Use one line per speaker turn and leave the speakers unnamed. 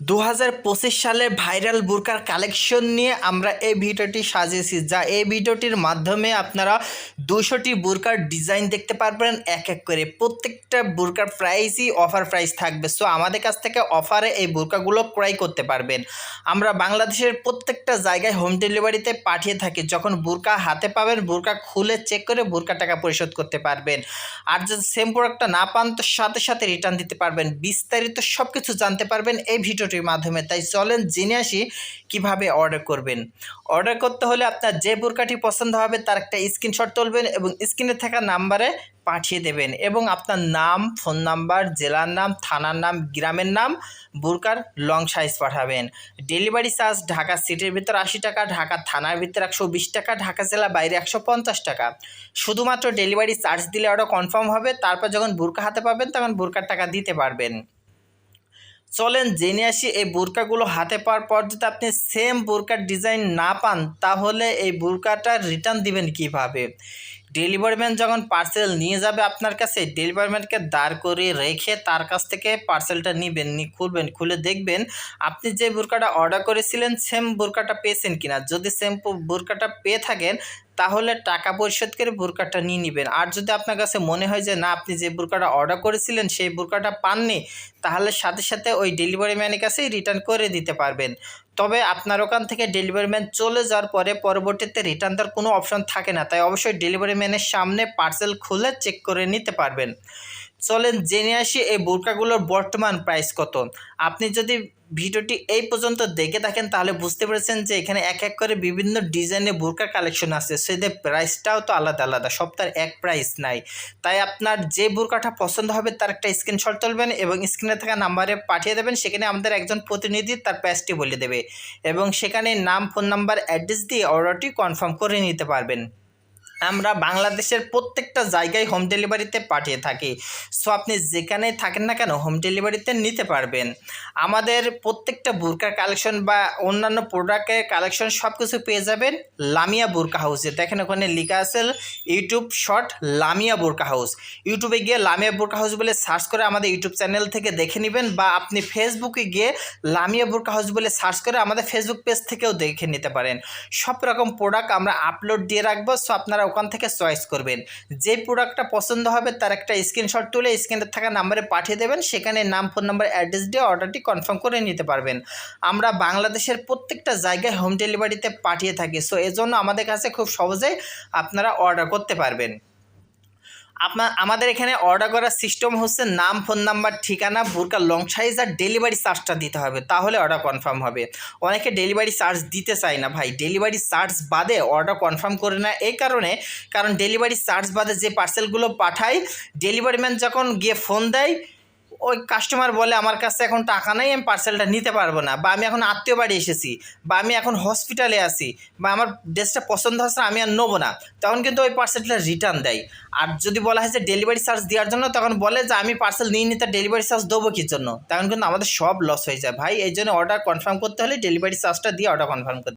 দু হাজার পঁচিশ সালের ভাইরাল বুরকার কালেকশন নিয়ে আমরা এই ভিডিওটি সাজিয়েছি, যা এই ভিডিওটির মাধ্যমে আপনারা দুশোটি বুরকার ডিজাইন দেখতে পারবেন, এক এক করে। প্রত্যেকটা বুরকার প্রাইসই অফার প্রাইস থাকবে। সো আমাদের কাছ থেকে অফারে এই বুরকাগুলো ক্রয় করতে পারবেন। আমরা বাংলাদেশের প্রত্যেকটা জায়গায় হোম ডেলিভারিতে পাঠিয়ে থাকি। যখন বুরকা হাতে পাবেন, বুরকা খুলে চেক করে বুরকা টাকা পরিশোধ করতে পারবেন। আর যদি সেম প্রোডাক্টটা না পান, তো সাথে সাথে রিটার্ন দিতে পারবেন। বিস্তারিত সব কিছু জানতে পারবেন এই ভিডিওটির মাধ্যমে। তাই চলেন জেনে আসি কীভাবে অর্ডার করবেন। অর্ডার করতে হলে আপনার যে বুরকাটি পছন্দ হবে, তার একটা স্ক্রিনশট তুলবেন এবং স্ক্রিনে থাকা নাম্বারে পাঠিয়ে দেবেন এবং আপনার নাম ফোন নাম্বার জেলার নাম, থানার নাম, গ্রামের নাম, বুরকার লং সাইজ পাঠাবেন। ডেলিভারি চার্জ ঢাকা সিটির ভিতর আশি টাকা, ঢাকা থানার ভিতর একশো বিশ টাকা, ঢাকা জেলা বাইরে একশো পঞ্চাশ টাকা। শুধুমাত্র ডেলিভারি চার্জ দিলে অর্ডার কনফার্ম হবে, তারপর যখন বুরকা হাতে পাবেন, তখন বুরকার টাকা দিতে পারবেন। চলেন জেনে আসি এই বোরকাগুলো হাতে পাওয়ার পর যদি আপনি সেম বোরকার ডিজাইন না পান, তাহলে এই বোরকাটা রিটার্ন দিবেন কীভাবে? ডেলিভারি ম্যান যখন পার্সেল নিয়ে যাবে আপনার কাছে, ডেলিভারি ম্যানকে দাঁড় করে রেখে তার কাছ থেকে পার্সেলটা নেবেন, নি খুলবেন, খুলে দেখবেন আপনি যে বোরকাটা অর্ডার করেছিলেন সেম বোরকাটা পেয়েছেন কিনা। যদি সেম বোরকাটা পেয়ে থাকেন, তাহলে টাকা পরিশোধ করে বোরকাটা নিয়ে নেবেন। আর যদি আপনার কাছে মনে হয় যে, না, আপনি যে বোরকাটা অর্ডার করেছিলেন সেই বোরকাটা পাননি, তাহলে সাথে সাথে ওই ডেলিভারি ম্যানের কাছেই রিটার্ন করে দিতে পারবেন। তবে আপনার ওখান থেকে ডেলিভারি ম্যান চলে যাওয়ার পরে পরবর্তীতে রিটার্ন দেওয়ার কোনো অপশন থাকে না। তাই অবশ্যই ডেলিভারি ম্যানের সামনে পার্সেল খুলে চেক করে নিতে পারবেন। চলেন জেনে আসি এই বোরকাগুলোর বর্তমান প্রাইস কত। আপনি যদি ভিডিওটি এই পর্যন্ত দেখে থাকেন, তাহলে বুঝতে পেরেছেন যে এখানে এক এক করে বিভিন্ন ডিজাইনের বোরকার কালেকশন আছে। সেদের প্রাইসটাও তো আলাদা আলাদা। সব তার এক প্রাইস নাই। তাই আপনার যে বোরকাটা পছন্দ হবে, তার একটা স্ক্রিনশট তুলবেন এবং স্ক্রিনে থাকা নাম্বারে পাঠিয়ে দেবেন। সেখানে আমাদের একজন প্রতিনিধি তার প্রাইসটি বলে দেবে এবং সেখানে নাম ফোন নাম্বার অ্যাড্রেস দিয়ে অর্ডারটি কনফার্ম করে নিতে পারবেন। আমরা বাংলাদেশের প্রত্যেকটা জায়গায় হোম ডেলিভারিতে পাঠিয়ে থাকি। সো আপনি যেখানেই থাকেন না কেন হোম ডেলিভারিতে নিতে পারবেন। আমাদের প্রত্যেকটা বুরকার কালেকশন বা অন্যান্য প্রোডাক্টের কালেকশন সব কিছু পেয়ে যাবেন লামিয়া বুরকা হাউসে দেখেন ওখানে লেখা আছে YouTube short Lamia Burka house ইউটিউবে গিয়ে লামিয়া বুরকা হাউস বলে সার্চ করে আমাদের ইউটিউব চ্যানেল থেকে দেখে নেবেন বা আপনি ফেসবুকে গিয়ে লামিয়া বুরকা হাউস বলে সার্চ করে আমাদের ফেসবুক পেজ থেকেও দেখে নিতে পারেন। সব রকম প্রোডাক্ট আমরা আপলোড দিয়ে রাখব। সো আপনারা ওখান থেকে চয়েস করবেন। যে প্রোডাক্টটা পছন্দ হবে, তার একটা স্ক্রিনশট তুলে স্ক্রিনে থাকা নাম্বারে পাঠিয়ে দেবেন। সেখানে নাম ফোন নাম্বার অ্যাড্রেস দিয়ে অর্ডারটি কনফার্ম করে নিতে পারবেন। আমরা বাংলাদেশের প্রত্যেকটা জায়গায় হোম ডেলিভারিতে পাঠিয়ে থাকি। সো এজন্য আমাদের কাছে খুব সহজেই আপনারা অর্ডার করতে পারবেন। আপনার আমাদের এখানে অর্ডার করার সিস্টেম হচ্ছে নাম ফোন নাম্বার ঠিকানা বুরকা লং সাইজ আর ডেলিভারি চার্জটা দিতে হবে। তাহলে অর্ডার কনফার্ম হবে। অনেকে ডেলিভারি চার্জ দিতে চায় না ভাই। ডেলিভারি চার্জ বাদে অর্ডার কনফার্ম করে না এই কারণে, কারণ ডেলিভারি চার্জ বাদে যে পার্সেলগুলো পাঠায় ডেলিভারি ম্যান যখন গিয়ে ফোন দেয় ওই কাস্টমার বলে, আমার কাছে এখন টাকা নেই, আমি পার্সেলটা নিতে পারব না। বা, আমি এখন আত্মীয় বাড়ি এসেছি। বা, আমি এখন হসপিটালে আছি। বা, আমার ড্রেসটা পছন্দ হচ্ছে আমি আর নেব না। তখন কিন্তু ওই পার্সেলটা রিটার্ন দেয়। আর যদি বলা হয় যে ডেলিভারি চার্জ দেওয়ার জন্য, তখন বলে যে, আমি পার্সেল নিয়ে নিতে ডেলিভারি চার্জ দেবো কি জন্য? তখন কিন্তু আমাদের সব লস হয়ে যায়। ভাই, এই জন্য অর্ডার কনফার্ম করতে হলে ডেলিভারি চার্জটা দিয়ে অর্ডার কনফার্ম করতে